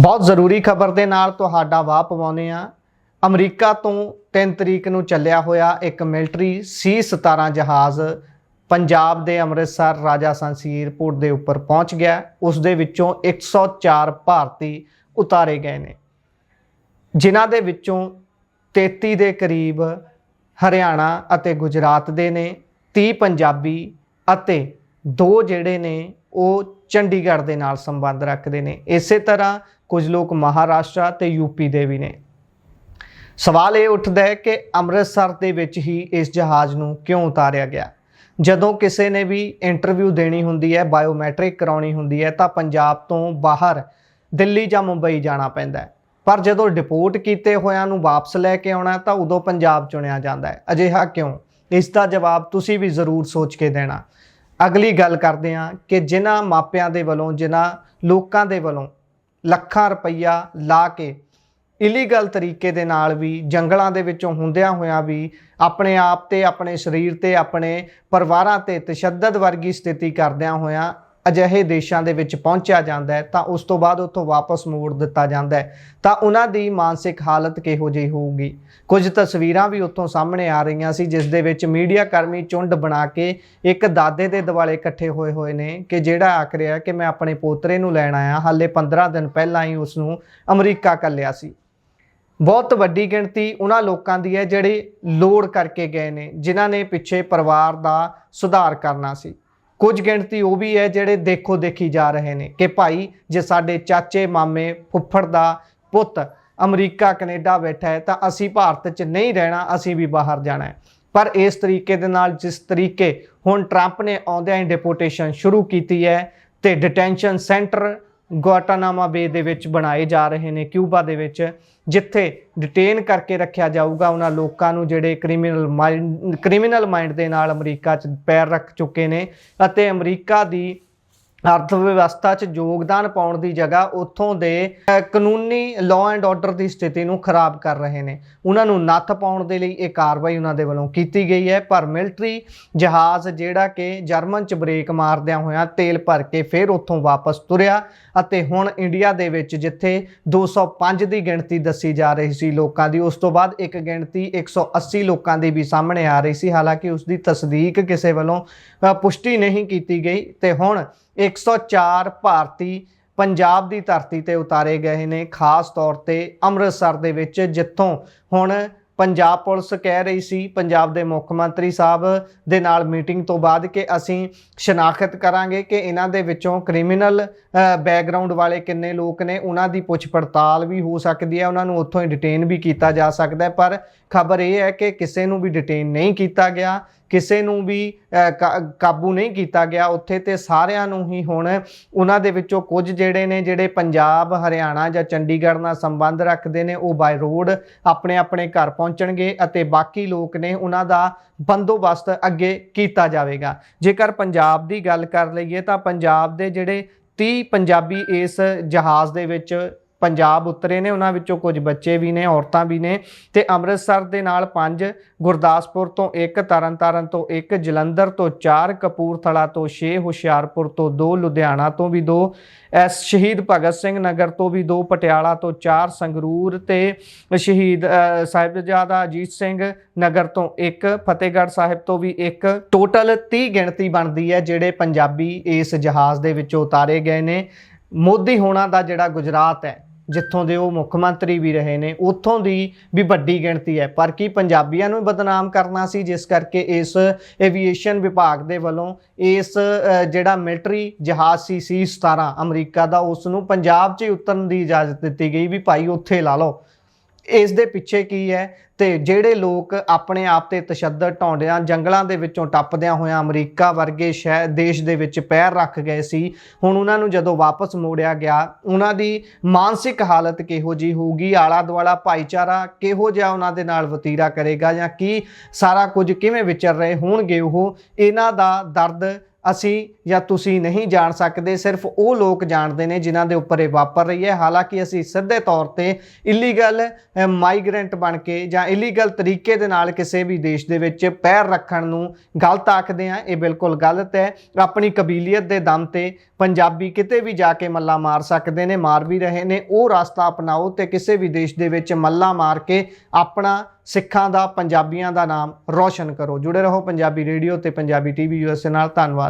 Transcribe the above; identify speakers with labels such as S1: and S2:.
S1: ਬਹੁਤ ਜ਼ਰੂਰੀ ਖਬਰ ਦੇ ਨਾਲ ਤੁਹਾਡਾ ਵਾਹ ਪਵਾਉਂਦੇ ਆ ਅਮਰੀਕਾ ਤੋਂ 3 ਤਰੀਕ ਨੂੰ ਚੱਲਿਆ ਹੋਇਆ ਇੱਕ ਮਿਲਟਰੀ C17 ਜਹਾਜ਼ ਪੰਜਾਬ ਦੇ ਅੰਮ੍ਰਿਤਸਰ ਰਾਜਾ ਸੰਸੀ ਏਅਰਪੋਰਟ ਦੇ ਉੱਪਰ ਪਹੁੰਚ ਗਿਆ। ਉਸ ਦੇ ਵਿੱਚੋਂ 104 ਭਾਰਤੀ ਉਤਾਰੇ ਗਏ ਨੇ। ਜਿਨ੍ਹਾਂ ਦੇ ਵਿੱਚੋਂ 33 ਦੇ ਕਰੀਬ ਹਰਿਆਣਾ ਅਤੇ ਗੁਜਰਾਤ ਦੇ ਨੇ 30 ਪੰਜਾਬੀ ਅਤੇ ਦੋ ਜਿਹੜੇ ਨੇ ਉਹ ਚੰਡੀਗੜ੍ਹ ਦੇ ਨਾਲ ਸੰਬੰਧ ਰੱਖਦੇ ਨੇ। ਇਸੇ ਤਰ੍ਹਾਂ ਕੁਝ ਲੋਕ ਮਹਾਰਾਸ਼ਟਰ ਤੇ ਯੂਪੀ ਦੇ ਵੀ ਨੇ। ਸਵਾਲ ਇਹ ਉੱਠਦਾ ਹੈ ਕਿ ਅੰਮ੍ਰਿਤਸਰ ਦੇ ਵਿੱਚ ਹੀ ਇਸ ਜਹਾਜ਼ ਨੂੰ ਕਿਉਂ ਉਤਾਰਿਆ ਗਿਆ? ਜਦੋਂ ਕਿਸੇ ਨੇ ਵੀ ਇੰਟਰਵਿਊ ਦੇਣੀ ਹੁੰਦੀ ਹੈ, ਬਾਇਓਮੈਟ੍ਰਿਕ ਕਰਾਉਣੀ ਹੁੰਦੀ ਹੈ, ਤਾਂ ਪੰਜਾਬ ਤੋਂ ਬਾਹਰ ਦਿੱਲੀ ਜਾਂ ਮੁੰਬਈ ਜਾਣਾ ਪੈਂਦਾ ਹੈ। ਪਰ ਜਦੋਂ ਡਿਪੋਰਟ ਕੀਤੇ ਹੋਇਆਂ ਨੂੰ ਵਾਪਸ ਲੈ ਕੇ ਆਉਣਾ ਤਾਂ ਉਦੋਂ ਪੰਜਾਬ ਚੁਣਿਆ ਜਾਂਦਾ ਹੈ। ਅਜਿਹਾ ਕਿਉਂ? ਇਸ ਦਾ ਜਵਾਬ ਤੁਸੀਂ ਵੀ ਜ਼ਰੂਰ ਸੋਚ ਕੇ ਦੇਣਾ। ਅਗਲੀ ਗੱਲ ਕਰਦੇ ਹਾਂ ਕਿ ਜਿਨ੍ਹਾਂ ਮਾਪਿਆਂ ਦੇ ਵੱਲੋਂ, ਜਿਨ੍ਹਾਂ ਲੋਕਾਂ ਦੇ ਵੱਲੋਂ ਲੱਖਾਂ ਰੁਪਈਆ ਲਾ ਕੇ ਇਲੀਗਲ ਤਰੀਕੇ ਦੇ ਨਾਲ ਵੀ, ਜੰਗਲਾਂ ਦੇ ਵਿੱਚੋਂ ਹੁੰਦਿਆਂ ਹੋਇਆਂ ਵੀ ਆਪਣੇ ਆਪ ਤੇ ਆਪਣੇ ਸਰੀਰ ਤੇ, ਆਪਣੇ ਪਰਿਵਾਰਾਂ ਤੇ ਤਸ਼ੱਦਦ ਵਰਗੀ ਸਥਿਤੀ ਕਰਦਿਆਂ ਹੋਇਆਂ ਅਜਿਹੇ ਦੇਸ਼ਾਂ ਦੇ ਵਿੱਚ ਪਹੁੰਚਿਆ ਜਾਂਦਾ ਹੈ, ਤਾਂ ਉਸ ਤੋਂ ਬਾਅਦ ਉੱਥੋਂ ਵਾਪਸ ਮੋੜ ਦਿੱਤਾ ਜਾਂਦਾ ਹੈ। ਤਾਂ ਉਹਨਾਂ ਦੀ ਮਾਨਸਿਕ ਹਾਲਤ ਕਿਹੋ ਜਿਹੀ ਹੋਊਗੀ? ਕੁਝ ਤਸਵੀਰਾਂ ਵੀ ਉੱਥੋਂ ਸਾਹਮਣੇ ਆ ਰਹੀਆਂ ਸੀ, ਜਿਸ ਦੇ ਵਿੱਚ ਮੀਡੀਆ ਕਰਮੀ ਚੁੰਡ ਬਣਾ ਕੇ ਇੱਕ ਦਾਦੇ ਦੇ ਦਿਵਾਲੇ ਇਕੱਠੇ ਹੋਏ ਹੋਏ ਨੇ, ਕਿ ਜਿਹੜਾ ਆਖ ਰਿਹਾ ਕਿ ਮੈਂ ਆਪਣੇ ਪੋਤਰੇ ਨੂੰ ਲੈਣ ਆਇਆ, ਹਾਲੇ 15 ਦਿਨ ਪਹਿਲਾਂ ਹੀ ਉਸ ਨੂੰ ਅਮਰੀਕਾ ਕੱਲਿਆ ਸੀ। ਬਹੁਤ ਵੱਡੀ ਗਿਣਤੀ ਉਹਨਾਂ ਲੋਕਾਂ ਦੀ ਹੈ, ਜਿਹੜੇ ਲੋੜ ਕਰਕੇ ਗਏ ਨੇ, ਜਿਨ੍ਹਾਂ ਨੇ ਪਿੱਛੇ ਪਰਿਵਾਰ ਦਾ ਸੁਧਾਰ ਕਰਨਾ ਸੀ। ਕੁਝ ਗਿਣਤੀ ਉਹ ਵੀ ਹੈ ਜਿਹੜੇ ਦੇਖੋ ਦੇਖੀ ਜਾ ਰਹੇ ਨੇ ਕਿ ਭਾਈ ਜੇ ਸਾਡੇ ਚਾਚੇ ਮਾਮੇ ਫੁੱਫੜ ਦਾ ਪੁੱਤ ਅਮਰੀਕਾ, ਕੈਨੇਡਾ ਬੈਠਾ ਹੈ ਤਾਂ ਅਸੀਂ ਭਾਰਤ 'ਚ ਨਹੀਂ ਰਹਿਣਾ, ਅਸੀਂ ਵੀ ਬਾਹਰ ਜਾਣਾ ਹੈ। ਪਰ ਇਸ ਤਰੀਕੇ ਦੇ ਨਾਲ ਜਿਸ ਤਰੀਕੇ ਹੁਣ ਟਰੰਪ ਨੇ ਆਉਂਦਿਆਂ ਹੀ ਡਿਪੋਰਟੇਸ਼ਨ ਸ਼ੁਰੂ ਕੀਤੀ ਹੈ ਤੇ ਡਿਟੈਂਸ਼ਨ ਸੈਂਟਰ ਗੁਆਟਾਨਾਮਾ ਬੇ ਦੇ ਵਿੱਚ ਬਣਾਏ ਜਾ ਰਹੇ ਨੇ, ਕਿਊਬਾ ਦੇ ਵਿੱਚ, ਜਿੱਥੇ ਡਿਟੇਨ ਕਰਕੇ ਰੱਖਿਆ ਜਾਊਗਾ ਉਹਨਾਂ ਲੋਕਾਂ ਨੂੰ ਜਿਹੜੇ ਕ੍ਰਿਮੀਨਲ ਮਾਈਂਡ ਕ੍ਰਿਮੀਨਲ ਮਾਈਂਡ ਦੇ ਨਾਲ ਅਮਰੀਕਾ 'ਚ ਪੈਰ ਰੱਖ ਚੁੱਕੇ ਨੇ ਅਤੇ ਅਮਰੀਕਾ ਦੀ ਅਰਥ ਵਿਵਸਥਾ 'ਚ ਯੋਗਦਾਨ ਪਾਉਣ ਦੀ ਜਗ੍ਹਾ ਉੱਥੋਂ ਦੇ ਕਾਨੂੰਨੀ ਲਾਅ ਐਂਡ ਆਰਡਰ ਦੀ ਸਥਿਤੀ ਨੂੰ ਖਰਾਬ ਕਰ ਰਹੇ ਨੇ। ਉਹਨਾਂ ਨੂੰ ਨੱਥ ਪਾਉਣ ਦੇ ਲਈ ਇਹ ਕਾਰਵਾਈ ਉਹਨਾਂ ਦੇ ਵੱਲੋਂ ਕੀਤੀ ਗਈ ਹੈ ਪਰ ਮਿਲਟਰੀ ਜਹਾਜ਼ ਜਿਹੜਾ ਕਿ ਜਰਮਨ 'ਚ ਬ੍ਰੇਕ ਮਾਰਦਿਆਂ ਹੋਇਆਂ ਤੇਲ ਭਰ ਕੇ ਫਿਰ ਉੱਥੋਂ ਵਾਪਸ ਤੁਰਿਆ ਅਤੇ ਹੁਣ ਇੰਡੀਆ ਦੇ ਵਿੱਚ ਜਿੱਥੇ 205 ਦੀ ਗਿਣਤੀ ਦੱਸੀ ਜਾ ਰਹੀ ਸੀ ਲੋਕਾਂ ਦੀ ਉਸ ਤੋਂ ਬਾਅਦ ਇੱਕ ਗਿਣਤੀ 180 ਲੋਕਾਂ ਦੀ ਵੀ ਸਾਹਮਣੇ ਆ ਰਹੀ ਸੀ। ਹਾਲਾਂਕਿ ਉਸ ਦੀ ਤਸਦੀਕ ਕਿਸੇ ਵੱਲੋਂ ਅ, ਪੁਸ਼ਟੀ ਨਹੀਂ ਕੀਤੀ ਗਈ ਤੇ ਹੁਣ 104 ਭਾਰਤੀ ਪੰਜਾਬ ਦੀ ਧਰਤੀ ਤੇ ਉਤਾਰੇ ਗਏ ਨੇ, ਖਾਸ ਤੌਰ ਤੇ ਅੰਮ੍ਰਿਤਸਰ ਦੇ ਵਿੱਚ, ਜਿੱਥੋਂ ਹੁਣ ਪੰਜਾਬ ਪੁਲਿਸ ਕਹਿ ਰਹੀ ਸੀ, ਪੰਜਾਬ ਦੇ ਮੁੱਖ ਮੰਤਰੀ ਸਾਹਿਬ ਦੇ ਨਾਲ ਮੀਟਿੰਗ ਤੋਂ ਬਾਅਦ ਕਿ ਅਸੀਂ ਸ਼ਨਾਖਤ ਕਰਾਂਗੇ ਕਿ ਇਹਨਾਂ ਦੇ ਵਿੱਚੋਂ ਕ੍ਰਿਮੀਨਲ ਬੈਕਗ੍ਰਾਉਂਡ ਵਾਲੇ ਕਿੰਨੇ ਲੋਕ ਨੇ, ਉਹਨਾਂ ਦੀ ਪੁੱਛ ਪੜਤਾਲ ਵੀ ਹੋ ਸਕਦੀ ਹੈ, ਉਹਨਾਂ ਨੂੰ ਉੱਥੋਂ ਹੀ ਡਿਟੇਨ ਵੀ ਕੀਤਾ ਜਾ ਸਕਦਾ ਹੈ, ਪਰ ਖਬਰ ਇਹ ਹੈ ਕਿ ਕਿਸੇ ਨੂੰ ਵੀ ਡਿਟੇਨ ਨਹੀਂ ਕੀਤਾ ਗਿਆ। ਕਿਸੇ ਨੂੰ ਵੀ ਕਾਬੂ ਨਹੀਂ ਕੀਤਾ ਗਿਆ। ਉੱਥੇ ਤੇ ਸਾਰਿਆਂ ਨੂੰ ਹੀ ਹੁਣ ਉਹਨਾਂ ਦੇ ਵਿੱਚੋਂ ਕੁਝ ਜਿਹੜੇ ਨੇ, ਜਿਹੜੇ ਪੰਜਾਬ, ਹਰਿਆਣਾ ਜਾਂ ਚੰਡੀਗੜ੍ਹ ਨਾਲ ਸੰਬੰਧ ਰੱਖਦੇ ਨੇ, ਉਹ ਬਾਈ ਰੋਡ ਆਪਣੇ ਆਪਣੇ ਘਰ ਪਹੁੰਚਣਗੇ ਅਤੇ ਬਾਕੀ ਲੋਕ ਨੇ ਉਹਨਾਂ ਦਾ ਬੰਦੋਬਸਤ ਅੱਗੇ ਕੀਤਾ ਜਾਵੇਗਾ। ਜੇਕਰ ਪੰਜਾਬ ਦੀ ਗੱਲ ਕਰ ਲਈਏ ਤਾਂ ਪੰਜਾਬ ਦੇ ਜਿਹੜੇ 30 ਪੰਜਾਬੀ ਇਸ ਜਹਾਜ਼ ਦੇ ਵਿੱਚ ਪੰਜਾਬ ਉਤਰੇ ਨੇ, ਉਹਨਾਂ ਵਿੱਚੋਂ ਕੁਝ ਬੱਚੇ ਵੀ ਨੇ, ਔਰਤਾਂ ਵੀ ਨੇ ਤੇ ਅੰਮ੍ਰਿਤਸਰ ਦੇ ਨਾਲ ਪੰਜ, ਗੁਰਦਾਸਪੁਰ ਤੋਂ ਇੱਕ, ਤਰਨਤਾਰਨ ਤੋਂ ਇੱਕ, ਜਲੰਧਰ ਤੋਂ ਚਾਰ, ਕਪੂਰਥਲਾ ਤੋਂ ਛੇ, ਹੁਸ਼ਿਆਰਪੁਰ ਤੋਂ ਦੋ, ਲੁਧਿਆਣਾ ਤੋਂ ਵੀ ਦੋ, ਐਸ ਸ਼ਹੀਦ ਭਗਤ ਸਿੰਘ ਨਗਰ ਤੋਂ ਵੀ ਦੋ, ਪਟਿਆਲਾ ਤੋਂ ਚਾਰ, ਸੰਗਰੂਰ ਤੇ ਸ਼ਹੀਦ ਸਾਹਿਬਜ਼ਾਦਾ ਅਜੀਤ ਸਿੰਘ ਨਗਰ ਤੋਂ ਇੱਕ, ਫਤਿਹਗੜ੍ਹ ਸਾਹਿਬ ਤੋਂ ਵੀ ਇੱਕ। ਟੋਟਲ 30 ਗਿਣਤੀ ਬਣਦੀ ਹੈ ਜਿਹੜੇ ਪੰਜਾਬੀ ਇਸ ਜਹਾਜ਼ ਦੇ ਵਿੱਚੋਂ ਉਤਾਰੇ ਗਏ ਨੇ। ਮੋਦੀ ਹੋਣਾ ਦਾ ਜਿਹੜਾ ਗੁਜਰਾਤ ਹੈ ਜਿੱਥੋਂ ਦੇ ਉਹ ਮੁੱਖ ਮੰਤਰੀ ਵੀ ਰਹੇ ਨੇ, ਉੱਥੋਂ ਦੀ ਵੀ ਵੱਡੀ ਗਿਣਤੀ ਹੈ। ਪਰ ਕੀ ਪੰਜਾਬੀਆਂ ਨੂੰ ਬਦਨਾਮ ਕਰਨਾ ਸੀ, ਜਿਸ ਕਰਕੇ ਇਸ ਐਵੀਏਸ਼ਨ ਵਿਭਾਗ ਦੇ ਵੱਲੋਂ ਇਸ ਜਿਹੜਾ ਮਿਲਟਰੀ ਜਹਾਜ਼ ਸੀ ਸੀ 17 ਅਮਰੀਕਾ ਦਾ, ਉਸ ਨੂੰ ਪੰਜਾਬ 'ਚ ਹੀ ਉਤਰਨ ਦੀ ਇਜਾਜ਼ਤ ਦਿੱਤੀ ਗਈ ਵੀ ਭਾਈ ਉੱਥੇ ਲਾ ਲਓ। ਇਸ ਦੇ ਪਿੱਛੇ ਕੀ ਹੈ ਤੇ ਜਿਹੜੇ ਲੋਕ ਆਪਣੇ ਆਪ ਤੇ ਤਸ਼ੱਦਦ ਢਾਉਂਦਿਆਂ, ਜੰਗਲਾਂ ਦੇ ਵਿੱਚੋਂ ਟੱਪਦਿਆਂ ਹੋਇਆਂ ਅਮਰੀਕਾ ਵਰਗੇ ਸ਼ਹਿਰ ਦੇਸ਼ ਦੇ ਵਿੱਚ ਪੈਰ ਰੱਖ ਗਏ ਸੀ, ਹੁਣ ਉਹਨਾਂ ਨੂੰ ਜਦੋਂ ਵਾਪਸ ਮੋੜਿਆ ਗਿਆ, ਉਹਨਾਂ ਦੀ ਮਾਨਸਿਕ ਹਾਲਤ ਕਿਹੋ ਜੀ ਹੋਊਗੀ? ਆਲਾ ਦੁਆਲਾ ਭਾਈਚਾਰਾ ਕਿਹੋ ਜਿਹਾ ਉਹਨਾਂ ਦੇ ਨਾਲ ਵਤੀਰਾ ਕਰੇਗਾ ਜਾਂ ਕੀ ਸਾਰਾ ਕੁਝ ਕਿਵੇਂ ਵਿਚਰ ਰਹੇ ਹੋਣਗੇ ਉਹ? ਇਹਨਾਂ ਦਾ ਦਰਦ ਅਸੀਂ ਜਾਂ ਤੁਸੀਂ ਨਹੀਂ ਜਾਣ ਸਕਦੇ, ਸਿਰਫ ਉਹ ਲੋਕ ਜਾਣਦੇ ਨੇ ਜਿਨ੍ਹਾਂ ਦੇ ਉੱਪਰ ਇਹ ਵਾਪਰ ਰਹੀ ਹੈ। ਹਾਲਾਂਕਿ ਅਸੀਂ ਸਿੱਧੇ ਤੌਰ ਤੇ ਇਲੀਗਲ ਮਾਈਗ੍ਰੈਂਟ ਬਣ ਕੇ ਜਾਂ ਇਲੀਗਲ ਤਰੀਕੇ ਦੇ ਨਾਲ ਕਿਸੇ ਵੀ ਦੇਸ਼ ਦੇ ਵਿੱਚ ਪੈਰ ਰੱਖਣ ਨੂੰ ਗਲਤ ਆਖਦੇ ਆ ਇਹ ਬਿਲਕੁਲ ਗਲਤ ਹੈ। ਆਪਣੀ ਕਬੀਲੀਅਤ ਦੇ ਦਮ ਤੇ ਪੰਜਾਬੀ ਕਿਤੇ ਵੀ ਜਾ ਕੇ ਮੱਲਾ ਮਾਰ ਸਕਦੇ ਨੇ, ਮਾਰ ਵੀ ਰਹੇ ਨੇ। ਉਹ ਰਸਤਾ ਅਪਣਾਓ ਤੇ ਕਿਸੇ ਵੀ ਦੇਸ਼ ਦੇ ਵਿੱਚ ਮੱਲਾ ਮਾਰ ਕੇ ਆਪਣਾ ਸਿੱਖਾਂ ਦਾ, ਪੰਜਾਬੀਆਂ ਦਾ ਨਾਮ ਰੌਸ਼ਨ ਕਰੋ। ਜੁੜੇ ਰਹੋ ਪੰਜਾਬੀ ਰੇਡੀਓ ਤੇ ਪੰਜਾਬੀ ਟੀਵੀ ਯੂਐਸਏ ਨਾਲ। ਧੰਨਵਾਦ।